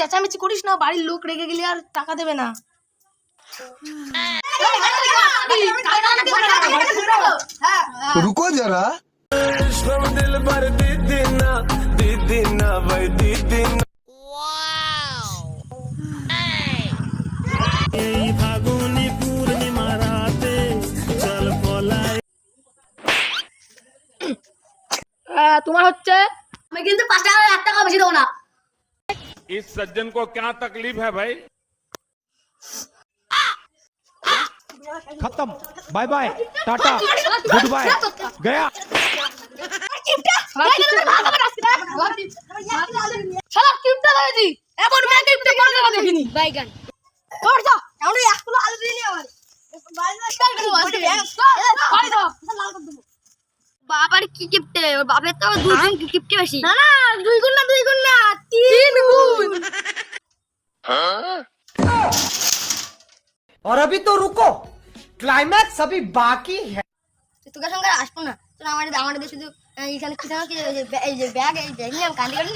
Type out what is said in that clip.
চেঁচামেচি করিস না বাড়ির লোক রেগে গেলে আর টাকা দেবে না। রুকো যারা। তোমার হচ্ছে আমি কিন্তু পাঁচ টাকা এক টাকা বেশি দেবো না। इस सज्जन को क्या तकलीफ है भाई खत्म bye bye tata goodbye गया শালা কিপটা লাগাইছি এমন মেয়ে কিপটা করে দেওয়া দেখিনি বাইগান ওর যা আমরা এক কিলো আলু দিয়ে নিয়ে আবার বাবার কি কিপটে ওর বাপের তো দুই গুণ কিপটে বেশি না না দুই গুণ না দুই গুণ না তিন গুণ और अभी तो रुको क्लाइमैक्स अभी बाकी है তুই তোকে সঙ্গে আসবো না তোর আমার আমার শুধু আহ, এখানে কি জানো কি এই যে ব্যা- এই যে ব্যাগ এই ব্যাগ নিয়ে আমি কান্দি কান্দি